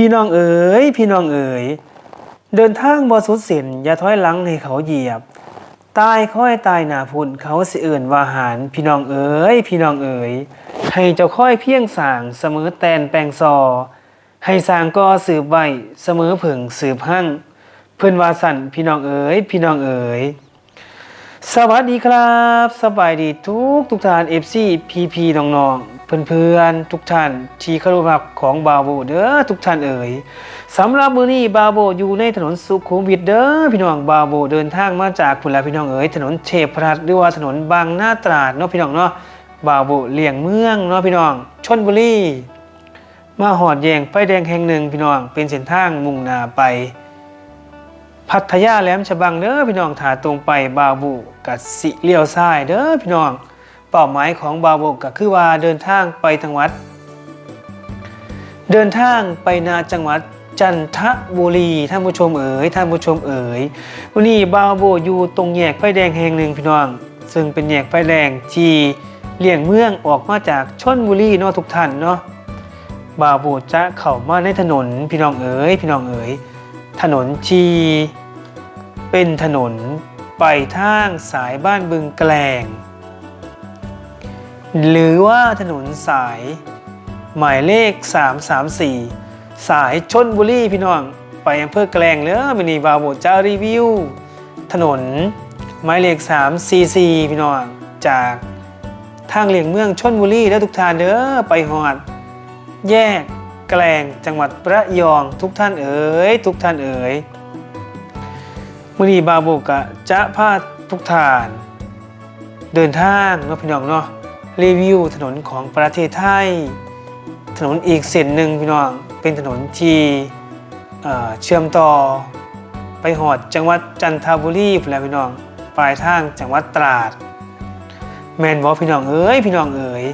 พี่น้องเอ๋ยพี่น้องเอ๋ยเดินทางบ่สุดเส้นอย่าถอยหลังให้เขาเหยียบตายค่อยตายหนาพุ่นเขาสิเอื่นว่าหารพี่น้องเอ๋ยพี่น้องเอ๋ยให้เจ้าค่อยเพียงสางเสมอแตนแปลงซอ ให้สางก็สืบไว้เสมอผึ่งสืบหั่งเพื่อนว่าสั่นพี่น้องเอ๋ยพี่น้องเอ๋ย สวัสดีครับ สบายดีทุกทุกท่าน FC PP น้องๆ เพื่อนๆ ทุกท่านที่เคารพรักของบาโบเด้อทุกท่านเอ๋ยสำหรับมื้อนี้บาโบอยู่ในถนนสุขุมวิทเด้อพี่น้องบาโบเดินทางมาจากพุ่นละพี่น้องเอ๋ยถนนเทพรัตน์หรือว่าถนนบางนาตราดเนาะพี่น้องเนาะบาโบเลี่ยงเมืองเนาะพี่น้องชนบุรีมาหอดแยงไฟแดงแห่งหนึ่งพี่น้องเป็นเส้นทางมุ่งหน้าไป พัทยาแหลมฉบังเด้อพี่น้องถาตรงไปบาบูกับสิเลี้ยวซ้ายเด้อพี่น้อง เป้าหมายของบาบูก็คือว่าเดินทางไปทางวัด เดินทางไปนาจังหวัดจันทบุรีท่านผู้ชมเอ๋ยท่านผู้ชมเอ๋ยวันนี้บาบูอยู่ตรงแยกไฟแดงแห่งหนึ่งพี่น้อง ซึ่งเป็นแยกไฟแดงที่เลี่ยงเมืองออกมาจากชนบุรีเนาะทุกท่านเนาะบาบูจะเข้ามาในถนนพี่น้องเอ๋ยพี่น้องเอ๋ยถนนชี เป็นถนนไปทางสายบ้านบึงแกลง หรือว่าถนนสาย หมายเลข 334 สายชนบุรีพี่น้องไปอำเภอแกลงเลยมินีบาโบจะรีวิว ถนนหมายเลข344พี่น้องจากทางเลียงเมืองชนบุรีแล้วทุกท่านเด้อไปหอด แยกแกลงจังหวัดระยองทุกท่านเอ๋ยทุกท่านเอ๋ย มื่อนีบาโบกะจะพาทุกท่าน เดินทางเนาะพี่น้องเนาะรีวิวถนนของประเทศไทย ถนนอีกเส้นหนึ่งพี่น้องเป็นถนนที่เอ่อเชื่อมต่อไปหอดจังหวัดจันทบุรีพแล้วพี่น้องปลายทางจังหวัดตราด แมนบอกพี่น้องเอ๋ยพี่น้องเอ๋ย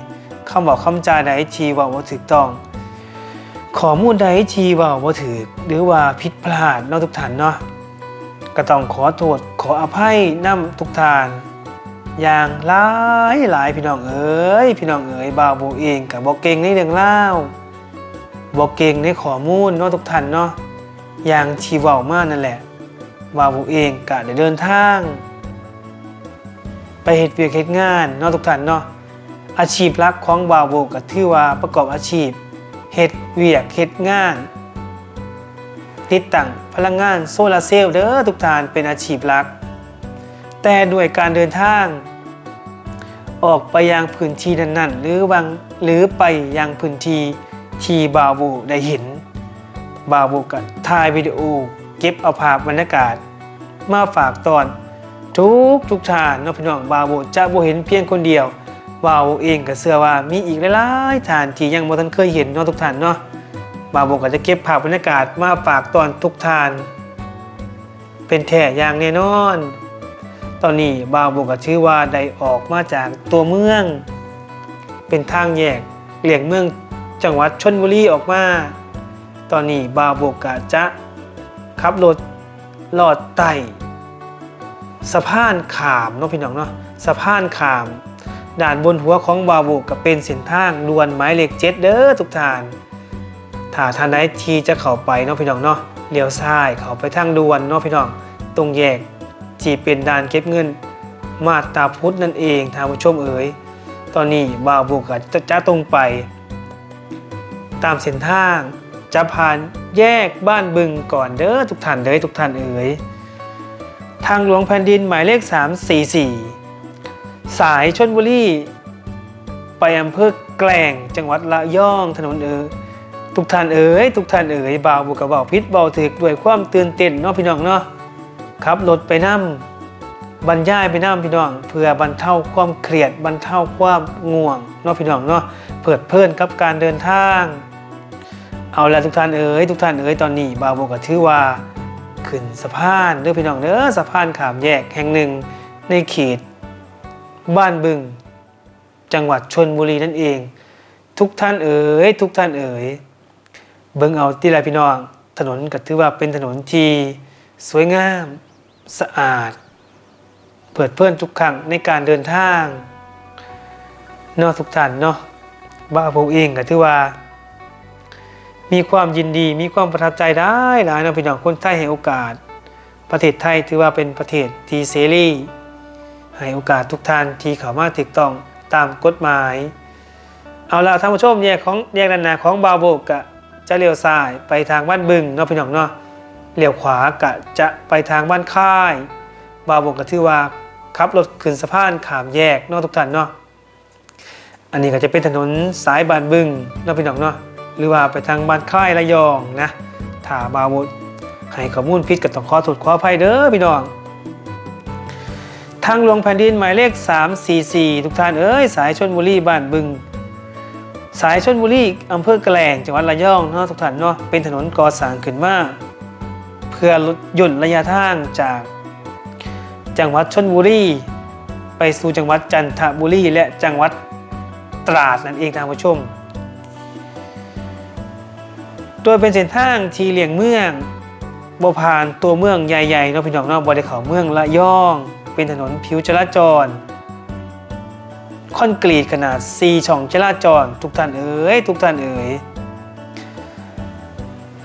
คำบอกคำจาใดทีว่าว่าถูกต้องข้อมูลใดทีว่าว่าถือหรือว่าผิดพลาดเนาะทุกท่านเนาะ ก็ต้องขอโทษขออภัยนำทุกท่าน อย่างหลายหลายพี่น้องเอ๋ยพี่น้องเอ๋ยบาวโบเองกับบอกเก่งในเรื่องเล่าบอกเก่งในข้อมูลเนาะทุกท่านเนาะอย่างทีว้ามานั่นแหละบาวโบเองก็ได้เดินทาง ไปเฮ็ดเวียกเฮ็ดงานเนาะทุกท่านเนาะอาชีพหลักของบาวโบก็ถือว่าประกอบอาชีพเฮ็ดเวียกเฮ็ดงาน ติดตั้ง พลังงานโซลาร์เซลล์เด้อทุกท่านเป็นอาชีพหลัก แต่ด้วยการเดินทาง ออกไปยังพื้นที่นั้นๆ หรือบางหรือไปยังพื้นที่ที่บาบูได้เห็น บาบูก็ถ่ายวิดีโอ เก็บเอาภาพบรรยากาศ มาฝากตอนทุกทุกท่านนพี่น้องบาบูจะบ่เห็นเพียงคนเดียวบาบูเองก็เชื่อว่ามีอีกหลายๆท่านที่ยังบ่ทันเคยเห็นเนาะทุกท่านเนาะ บาบูก็จะเก็บภาพบรรยากาศมาฝากตอนทุกทาน เป็นแท้อย่างแน่นอน ตอนนี้บาบูก็ชื่อว่าได้ออกมาจากตัวเมือง เป็นทางแยกเหลี่ยงเมืองจังหวัดชนบุรีออกมา ตอนนี้บาบูก็จะขับรถลอดไต่สะพานขามเนาะพี่น้องเนาะสะพานขาม ด่านบนหัวของบาบูก็เป็นเส้นทางด่วนหมายเลขเจ็ดเด้อทุกท่าน ถ้าท่านใดที่จะเข้าไปเนาะพี่น้องเนาะเลี้ยวซ้ายเข้าไปทางด่วนเนาะพี่น้อง ตรงแยกที่เป็นด่านเก็บเงิน มาตาพุทธนั่นเองท่านผู้ชมเอ๋ยตอนนี้บ่าวบุกจะจะตรงไป ตามเส้นทางจะผ่านแยกบ้านบึงก่อนเด้อทุกท่านเด้อทุกท่านเอ๋ยทางหลวงแผ่นดินหมายเลข 344 สายชนบุรีไปอำเภอแกลงจังหวัดระยองถนนเอ๋ย ทุกท่านเอ๋ยทุกท่านเอ๋ยบ่าวบุกกับบ่าวพิษบ่าวถึกด้วยความตื่นเต้นเนาะพี่น้องเนาะขับรถไปนั่บรรยายไปนั่พี่น้อง เพื่อบรรเทาความเครียดบรรเทาความง่วงเนาะพี่น้องเนาะเพิดเพลินกับการเดินทาง เอาละทุกท่านเอ๋ยทุกท่านเอ๋ยตอนนี้บ่าวโบก็ถือว่าขึ้นสะพานเด้อพี่น้องเด้อสะพานขามแยกแห่งหนึ่งในเขตบ้านบึง จังหวัดชนบุรีนั่นเอง ทุกท่านเอ๋ยทุกท่านเอ๋ย เบิ่งเอาที่ไรพี่น้อง ถนนก็ถือว่าเป็นถนนที่สวยงามสะอาด เปิดเพื่อนทุกครั้งในการเดินทางนอกทุกท่านเนาะบ้าผมเองก็ถือว่า มีความยินดีมีความประทับใจได้หลายนาะพี่น้องคนไทยให้โอกาส ประเทศไทยถือว่าเป็นประเทศที่เสรีให้โอกาสทุกท่านที่เขามาถูกต้องตามกฎหมาย เอาละท่านผู้ชมแยกของแยกด้านหน้าของบาโบกกะ จะเลี้ยวซ้ายไปทางบ้านบึงเนาะพี่น้องเนาะเลี้ยวขวากะจะไปทางบ้านค่ายบาวบกก็ถือว่าขับรถขึ้นสะพานขามแยกเนาะทุกท่านเนาะอันนี้ก็จะเป็นถนนสายบ้านบึงเนาะพี่น้องเนาะหรือว่าไปทางบ้านค่ายระยองนะถ้าบาวบกให้ข้อมูลผิดก็ต้องขอโทษขออภัยเด้อพี่น้องทางหลวงแผ่นดินหมายเลข 344 ทุกท่านเอ้ยสายชนบุรีบ้านบึง สายชนบุรีอำเภอแกลงจังหวัดระยองเนาะทุกท่านเนาะเป็นถนนก่อสร้างขึ้นมาเพื่อลดหย่นระยะทางจาก จังหวัดชนบุรีไปสู่จังหวัดจันทบุรีและจังหวัดตราดนั่นเองท่านผู้ชม โดยเป็นเส้นทางที่เลี่ยงเมืองบ่ผ่านตัวเมืองใหญ่ๆเนาะพี่น้องเนาะบ่ได้เขาเมืองระยอง เป็นถนนผิวจราจร คอนกรีตขนาด 4 ช่องจราจร ทุกท่านเอ๋ยทุกท่านเอ๋ย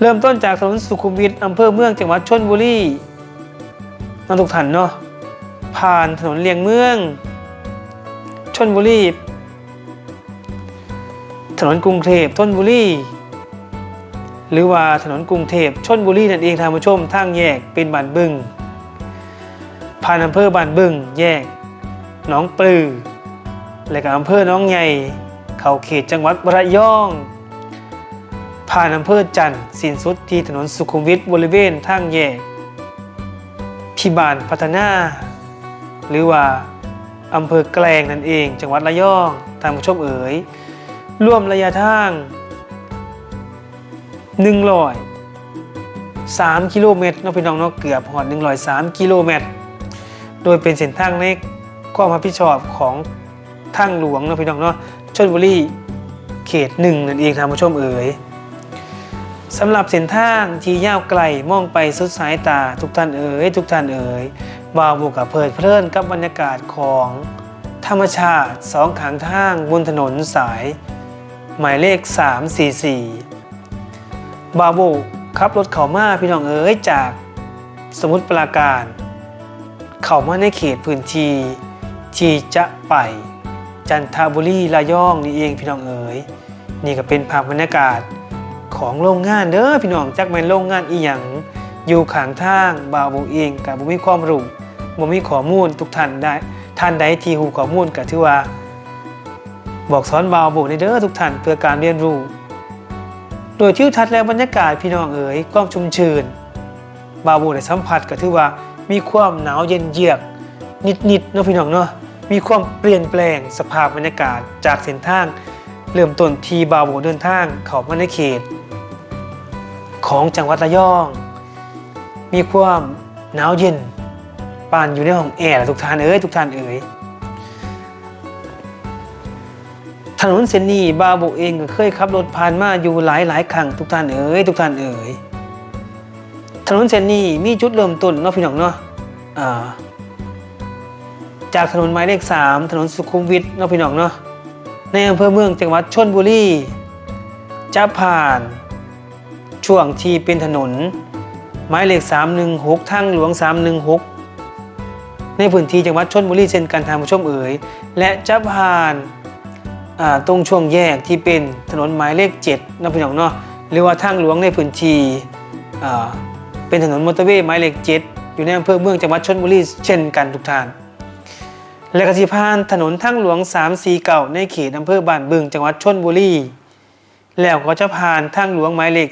เริ่มต้นจากถนนสุขุมวิทอำเภอเมืองจังหวัดชนบุรีน้องทุกท่านเนาะผ่านถนนเลียงเมืองชนบุรีถนนกรุงเทพธนบุรีหรือว่าถนนกรุงเทพชนบุรีนั่นเองท่านผู้ชมทางแยกเป็นบ้านบึงผ่านอำเภอบ้านบึง แยกหนองปลือ และก็อำเภอหน้องใหญ่เข้าเขตจังหวัดระยอง ผ่านอำเภอจันทร์สิ้นสุดที่ถนนสุขุมวิทบริเวณทางแยกพิบาลพัฒนา หรือว่าอำเภอแกลงนั่นเอง จังหวัดระยองท่านผู้ชมเอ๋ยร่วมระยะทาง103กิโลเมตรนาะพี่น้องเนาะเกือบหอด103กิโลเมตร โดยเป็นเส้นทางในความรับผิดชอบของ ทางหลวงเนาะพี่น้องเนาะชลบุรีเขตหนึ่งนั่นเองท่านผู้ชมเอ๋ยสำหรับเส้นทางที่ยาวไกลมองไปสุดสายตาทุกท่านเอ๋ยทุกท่านเอ๋ยบ่าวบุกกับเพลิดเพลินกับบรรยากาศของธรรมชาติสองขางทางบนถนนสาย หมายเลข 344 บาโบขับรถเข้ามาพี่น้องเอ๋ยจากสมุทรปราการ เข้ามาในเขตพื้นที่ที่จะไป จันทบุรีระยองนี่เองพี่น้องเอ๋ยนี่ก็เป็นภาพบรรยากาศของโรงงานเด้อพี่น้องจักแม่นโรงงานอีหยังอยู่ข้างทางบาวโบเองกับบ่มีความรู้บ่มีข้อมูลทุกท่านได้ท่านใดที่ฮู้ข้อมูลก็ถือว่า บอกสอนบาวโบในเด้อทุกท่านเพื่อการเรียนรู้ โดยทิวทัศน์และบรรยากาศพี่น้องเอ๋ยความชุ่มชื่นบาวบได้สัมผัสก็ถือว่ามีความหนาวเย็นเยือกนิดๆเนาะพี่น้องเนาะ มีความเปลี่ยนแปลงสภาพบรรยากาศจากเส้นทาง เริ่มต้นทีบาวโบเดินทางเข้ามาในเขต ของจังหวัดระยอง มีความหนาวเย็นปานอยู่ในห้องแอร์ล่ะทุกท่านเอ๋ยทุกท่านเอ๋ยถนนเส้นนี้บาโบเองก็เคยขับรถผ่านมาอยู่หลายหลายครั้งทุกท่านเอ๋ยทุกท่านเอ๋ยถนนเส้นนี้มีจุดเริ่มต้นเนาะพี่น้องเนาะอ่า จากถนนหมายเลข 3 ถนนสุขุมวิทเนาะพี่น้องเนาะในอำเภอเมืองจังหวัดชลบุรีจะผ่านช่วงที่เป็นถนนหมายเลข 316 ทางหลวง 316 ในพื้นที่จังหวัดชลบุรีเช่นกันทางผู้ชมเอ๋ยและจะผ่านาตรงช่วงแยกที่เป็นถนนหมายเลข7นะพี่น้องเนาะหรือว่าทางหลวงในพื้นที่เป็นถนนมอเตอร์เวย์หมายเลข7อยู่ในอำเภอเมืองจังหวัดชลบุรีเช่นกันทุกท่าน และก็สิผ่านถนนทางหลวง349ในเขตอำเภอบ้านบึงจังหวัดชลบุรี แล้วก็จะผ่านทางหลวงหมายเลข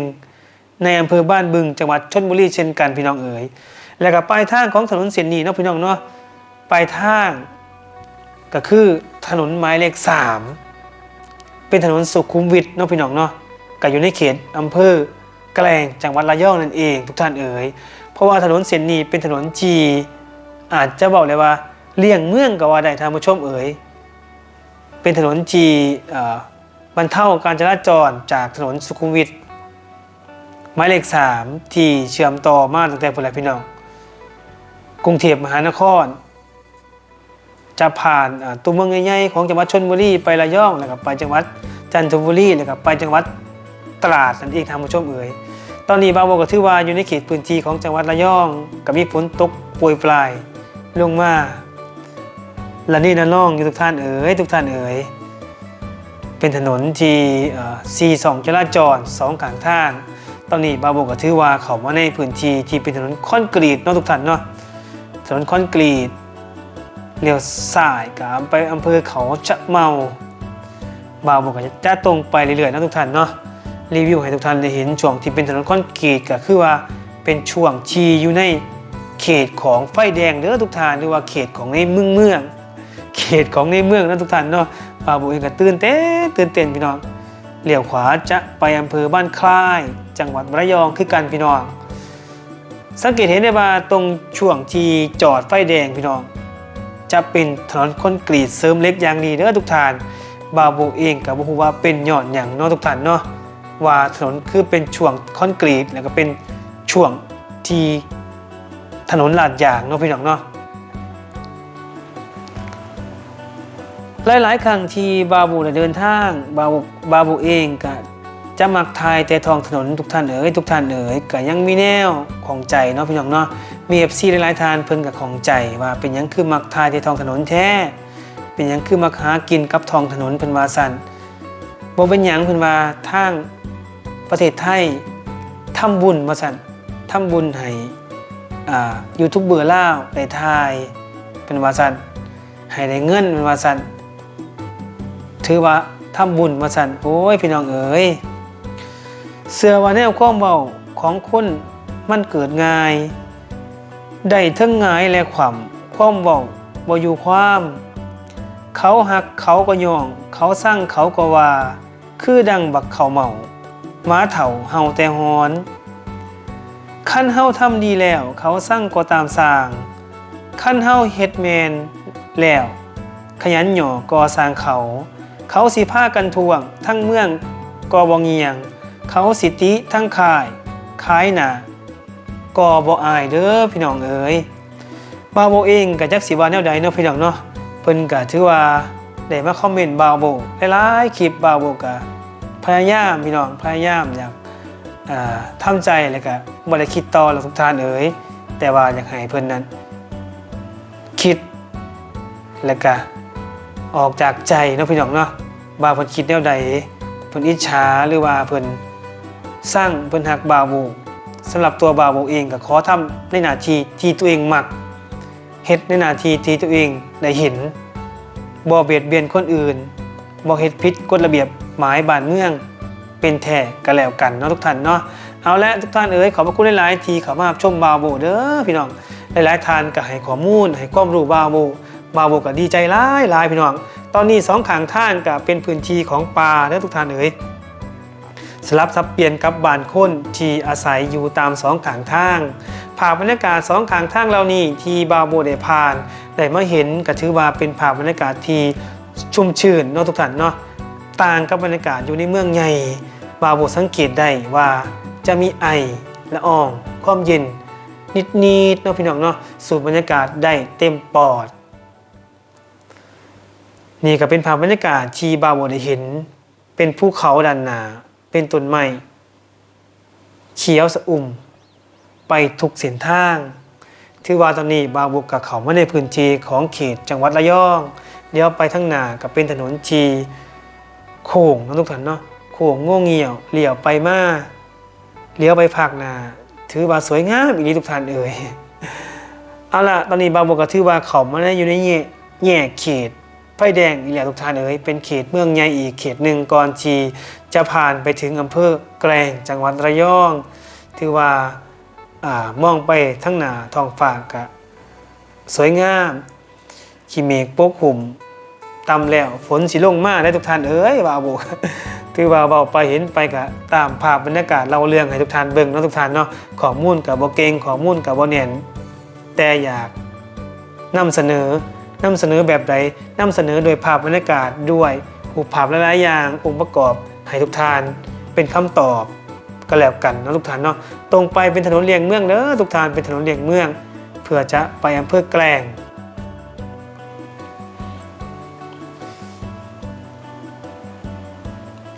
331 ในอำเภอบ้านบึงจังหวัดชลบุรีเช่นกันพี่น้องเอ๋ย แล้วก็ปลายทางของถนนเส้นนี้เนาะพี่น้องเนาะปลายทาง ก็คือถนนหมายเลข 3 เป็นถนนสุขุมวิทเนาะพี่น้องเนาะก็อยู่ในเขตอำเภอแกลงจังหวัดระยองนั่นเอง ทุกท่านเอ๋ย เพราะว่าถนนเส้นนี้เป็นถนนจีอาจจะบอกเลยว่า เลี่ยงเมืองกับว่าได้ท่านผู้ชมเอ๋ยเป็นถนนที่บรรเทาการจราจรจากถนนสุขุมวิทหมายเลข3ที่เชื่อมต่อมาตั้งแต่พุ่นแหละพี่น้องกรุงเทพมหานคร จะผ่านอ่าตัวเมืองใหญ่ๆของจังหวัดชลบุรีไประยองแล้วก็ไปจังหวัดจันทบุรีแล้วก็ไปจังหวัดตราดนั่นเองท่านผู้ชมเอ๋ยตอนนี้บาวโบก็ถือว่าอยู่ในเขตพื้นที่ของจังหวัดระยองกับมีฝนตกโปรยปลายลงมา และนี่นะน้องทุกท่านเอ๋ยทุกท่านเอ๋ยเป็นถนนที่ซีสองจราจรสองข้างทางตอนนี้บาวโบก็ถือว่าเขามาในพื้นที่ที่เป็นถนนคอนกรีตเนาะทุกท่านเนาะถนนคอนกรีตเลี้ยวซ้ายกับไปอำเภอเขาชะเมาบาวบกว่าจะตรงไปเรื่อยๆนะทุกท่านเนาะรีวิวให้ทุกท่านได้เห็นช่วงที่เป็นถนนคอนกรีตก็คือว่าเป็นช่วงชีอยู่ในเขตของไฟแดงเด้อทุกท่านหรือว่าเขตของในเมืองเมือง ตของในเมืองนะทุกท่านเนาะบาบอกเองก็ตื่นเต้นตื่นเต้นพี่น้องเลี้ยวขวาจะไปอำเภอบ้านคล้าย จังหวัดระยองคือกันพี่น้อง สังเกตเห็นได้ว่าตรงช่วงที่จอดไฟแดงพี่น้อง จะเป็นถนนคอนกรีตเสริมเล็กอย่างดีเด้อทุกท่านบาโบเองกับบ่ฮู้ว่าเป็นยอดอย่างนาะทุกท่านเนาะว่าถนนคือเป็นช่วงคอนกรีตแล้วก็เป็นช่วงที่ถนนลาดยางเนาะพี่น้องเนาะ หลายๆ ครั้งที่บาบูเดินทาง บาบูบาบูเองก็จะมักทายแต่ทองถนนทุกท่านเอ๋ยทุกท่านเอ๋ยก็ยังมีแนวของใจเนาะพี่น้องเนาะมี FC หลายๆทานเพิ่นกับของใจว่าเป็นยังคือมักทายแต่ทองถนนแท้ เป็นยังคือมาหากินกับทองถนนเพิ่นว่าซั่นบ่เป็นหยังเพิ่นว่าทางประเทศไทยทำบุญว่าซั่นทำบุญให้อ่ายูทูบเบอร์ลาวได้ทายเป็นว่าซั่นให้ได้เงินเป็นว่าซั่น ถือว่าทำบุญว่าซั่นโอ้ยพี่น้องเอ๋ยเสื้อว่าแนวความเว้าของคนมันเกิดง่าย ได้ทั้งง่ายและความความเว้าบ่อยู่ความ เขาหักเขาก็ยอง เขาสร้างเขาก็ว่า คือดังบักเขาเมาหมาเถ่าเฮาแต่ฮอนขั้นเฮาทำดีแล้ว เขาสร้างก็ตามสร้างขั้นเฮาเฮ็ดแมนแล้ว ขยันหย่อก็สร้างเขา เขาสิพากันทวง ทั้งเมืองก็บ่เงียง เขาสิติทั้งขายขายหนาก็บ่อายเด้อพี่น้องเอ๋ยบาโบเองก็จักสิวาแนวใดเนาะพี่น้องเนาะเพิ่นก็ถือว่าได้มาคอมเมนต์บาโบหลายๆคลิปบาโบก็พยายามพี่น้องพยายามอยากทำใจแล้วก็บ่ได้คิดต่อแล้วทุกท่านเอ๋ยแต่ว่าอยากให้เพิ่นนั้น คิดแล้วก็ ออกจากใจเนาะพี่น้องเนาะว่าเพิ่นคิดแนวใดเพิ่นอิจฉาหรือว่าเพิ่นสร้างเพิ่นหักบาวโบสำหรับตัวบาวโบเองก็ขอทำในหน้าที่ที่ตัวเองมักเฮ็ดในหน้าที่ที่ตัวเองได้เห็นบ่เบียดเบียนคนอื่นบ่เฮ็ดผิดกฎระเบียบหมายบ้านเมืองเป็นแท้ก็แล้วกันเนาะทุกท่านเนาะเอาละทุกท่านเอ๋ยขอบพระคุณหลายๆทีข้ามาชมบาวโบเด้อพี่น้องหลายๆท่านก็ให้ข้อมูลให้ความรู้บาวโบ บาวโบก็ดีใจหลายลายพี่น้อง ตอนนี้สองขางท่างก็เป็นพื้นที่ของป่าเด้อทุกท่านเอ๋ยสลับสับเปลี่ยนกับบ้านคนที่อาศัยอยู่ตามสองขางทางภาพบรรยากาศสองขางทางเหล่านี้ที่บาโบได้ผ่านได้มาเห็นก็ถือว่าเป็นภาพบรรยากาศที่ชุ่มชื่นเนาะทุกท่านเนาะต่างกับบรรยากาศอยู่ในเมืองใหญ่บาโบสังเกตได้ว่าจะมีไอละอองความเย็นนิดๆเนาะพี่น้องเนาะสูดบรรยากาศได้เต็มปอด นี่ก็เป็นภาพบรรยากาศที่บาวโบได้เห็น เป็นภูเขาด้านหนาเป็นต้นไม้เขียวสะอุ่ม ไปทุกเส้นทางถือว่าตอนนี้บาวบุกกับเขามาในพื้นที่ของเขตจังหวัดระยองเดี๋ยวไปทางหน้าก็เป็นถนนชีโค้งนะทุกท่านเนาะโค้งง่เงี่ยวเลี้ยวไปมาเลี้ยวไปภาคหน้าถือว่าสวยงามอีกนี้ทุกท่านเอ่ยเอาล่ะตอนนี้บาวบุกก็ถือว่าเขามาในอยู่ในแง่แง่เขต ไฟแดงอีกแล้วทุกท่านเอ๋ยเป็นเขตเมืองใหญ่อีกเขตหนึ่งก่อนที่จะผ่านไปถึงอำเภอแกลงจังหวัดระยองถือว่าอามองไปทั้งหน้าท้องฟ้ากะสวยงามขีเมฆปกคลุมตำแล้วฝนสิลงมาได้ทุกท่านเอ้ยบ่าวโบถือว่าเบาไปเห็นไปกะตามภาพบรรยากาศเราเรื่องให้ทุกท่านเบิ่งเนาะทุกท่านเนาะขอมูลกับบ่เก่งขอมูลกับบ่เนียนแต่อยากนำเสนอ นำเสนอแบบใดนำเสนอโดยภาพบรรยากาศด้วยอุปภาพหลายๆอย่างองค์ประกอบให้ทุกท่านเป็นคำตอบก็แล้วกันนะทุกท่านเนาะตรงไปเป็นถนนเลียงเมืองเด้อทุกท่านเป็นถนนเลียงเมือง เพื่อจะไปอำเภอแกลง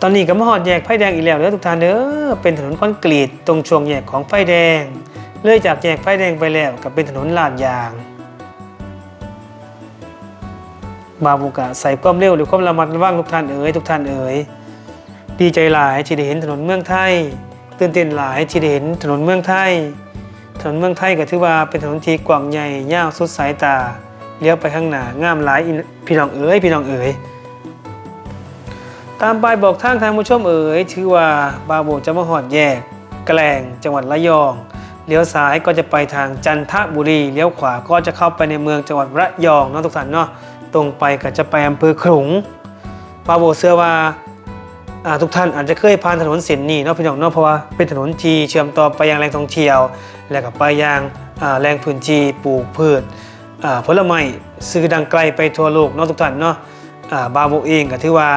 ตอนนี้ก็มาหอดแยกไฟแดงอีกแล้วเด้อทุกท่านเด้อเป็นถนนคอนกรีตตรงช่วงแยกของไฟแดง เลยจากแยกไฟแดงไปแล้วก็เป็นถนนลาดยาง บาบุกะใส่ความเร็วหรือความระมัดระวังทุกท่านเอ๋ยทุกท่านเอ๋ยดีใจหลายที่ได้เห็นถนนเมืองไทย ตื่นเต้นหลายที่ได้เห็นถนนเมืองไทย ถนนเมืองไทยก็ถือว่าเป็นถนนที่กว้างใหญ่ยาวสุดสายตาเลี้ยวไปข้างหน้างามหลายพี่น้องเอ๋ยพี่น้องเอ๋ยตามป้ายบอกทางทางผู้ชมเอ๋ยถือว่าบาโบจะมาหอดแยก แกลงจังหวัดระยองเลี้ยวซ้ายก็จะไปทางจันทบุรีเลี้ยวขวาก็จะเข้าไปในเมืองจังหวัดระยองเนาะทุกท่านเนาะ ตรงไปก็จะไปอำเภอขลุงบาโบเชื่อว่าทุกท่านอาจจะเคยผ่านถนนเส้นนี้เนาะพี่น้องเนาะเพราะว่าเป็นถนนที่เชื่อมต่อไปยังแหล่งท่องเที่ยว และก็ไปยังแหล่งพื้นที่ปลูกพืชผลไม้ซื้อดังไกลไปทั่วโลกเนาะทุกท่านเนาะอ่าบาโบเองก็ถือว่า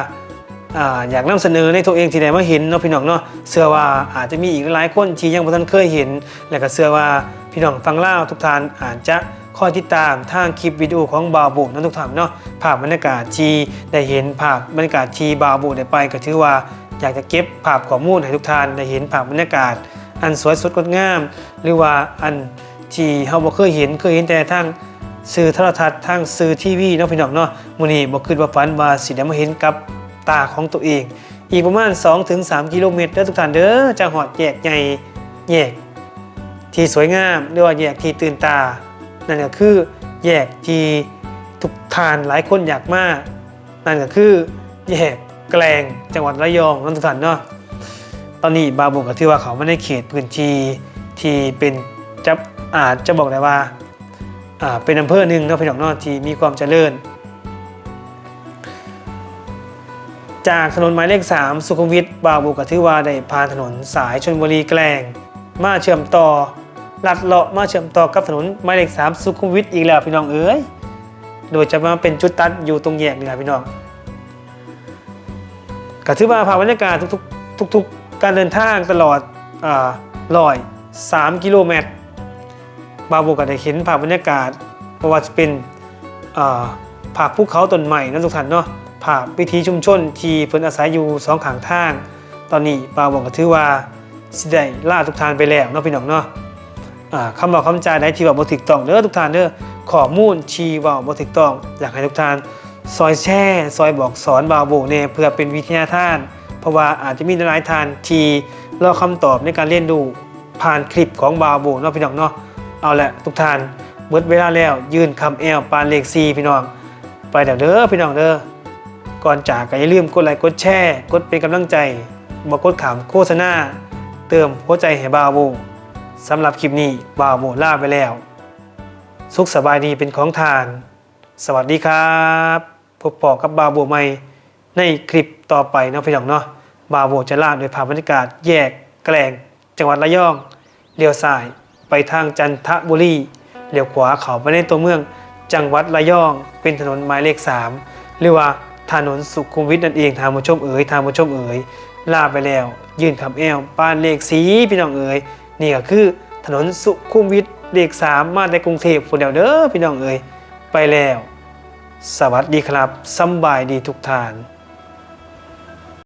อยากนำเสนอในตัวเองที่ได้มาเห็นเนาะพี่น้องเนาะเชื่อว่าอาจจะมีอีกหลายคนที่ยังบ่ทันเคยเห็น และก็เชื่อว่าพี่น้องฟังเล่าทุกท่านอาจจะ คอยติดตามทางคลิปวิดีโอของบาบุเนาะทุกท่านเนาะภาพบรรยากาศที่ได้เห็นภาพบรรยากาศที่บาบุได้ไปก็ถือว่าอยากจะเก็บภาพข้อมูลให้ทุกท่านได้เห็นภาพบรรยากาศ อันสวยสดงดงาม หรือว่าอันที่เฮาบ่เคยเห็นเคยเห็นแต่ทางสื่อโทรทัศน์ทางสื่อทีวีเนาะพี่น้องเนาะมื้อนี้บ่คิดว่าฝันว่าสิได้มาเห็นกับตาของตัวเอง อีกประมาณ 2-3 กิโลเมตรเด้อทุกท่านเด้อจะหอดแยกใหญ่แยกที่สวยงามหรือว่าแยกที่ตื่นตา นั่นก็คือแยกที่ทุกทานหลายคนอยากมาก นั่นก็คือแยกแกลงจังหวัดระยองเนาะทุกท่านเนาะตอนนี้บาบุก็ถือว่าเขาไม่ได้เขตพื้นที่ที่เป็นจะอาจจะบอกได้ว่าอ่าเป็นอำเภอหนึ่งเนาะพี่น้องเนาะที่มีความเจริญ จากถนนหมายเลข 3 สุขุมวิทบาบุกถือว่าได้ผ่านถนนสายชนบุรีแกลง มาเชื่อมต่อ ลัดเลาะมาเชื่อมต่อกับถนนหมายเลข3สุขุมวิทอีกแล้วพี่น้องเอ๋ยโดยจะมาเป็นจุดตัดอยู่ตรงแยกนี่แหละพี่น้องก็ถือว่าผ่านบรรยากาศทุกๆทุกๆการเดินทางตลอดอ่าลอย3กิโลเมตร บาโบก็ได้เห็นภาพบรรยากาศเพราะว่าจะเป็นอ่าภาพภูเขาต้นใหม่นั่นทุกท่านเนาะภาพวิถีชุมชนที่เพิ่นอาศัยอยู่สองข้างทาง ตอนนี้บาโบก็ถือว่าสิได้ล่าทุกท่านไปแล้วเนาะพี่น้องเนาะ คำบอกคำจาได้ที่ว่าบ่ถูกต้องเด้อทุกท่านเด้อข้อมูลชีว่าบ่ถูกต้อง อยากให้ทุกท่านซอยแช่ซอยบอกสอนบาโบเน่เพื่อเป็นวิทยาทาน เพราะว่าอาจจะมีหลายท่านที่รอคำตอบในการเรียนรู้ผ่านคลิปของบาโบเนาะพี่น้องเนาะเอาละทุกท่านเบิดเวลาแล้วยื่นคำแอลปานเลขซีพี่น้อง ไปเดี๋ยวเด้อพี่น้องเด้อก่อนจากก็อย่าลืมกดไลค์กดแชร์กดเป็นกำลังใจบกดขามโฆษณาเติมหัวใจให้บาวโบ สำหรับคลิปนี้บ่าวโบลาไปแล้ว สุขสบายดีเป็นของทาน สวัสดีครับ พบปอกับบาวโบใหม่ในคลิปต่อไปนะพี่น้องเนาะบาวโบจะลาโดยภาพบรรยากาศแยกแกลง จังหวัดระยองเลี้ยวซ้ายไปทางจันทบุรีเลี้ยวขวาเข้าไปในตัวเมือง จังหวัดระยองเป็นถนนหมายเลข 3 หรือว่าถนนสุขุมวิทนั่นเองทางผู้ชมเอ๋ยทางผู้ชมเอ๋ยลาไปแล้ว ยื่นคำแอวป้านเลขสีพี่น้องเอ๋ย นี่ก็คือถนนสุขุมวิทเลข3มาในกรุงเทพคนเดียวเด้อพี่น้องเอ๋ยไปแล้ว สวัสดีครับสบายดีทุกท่าน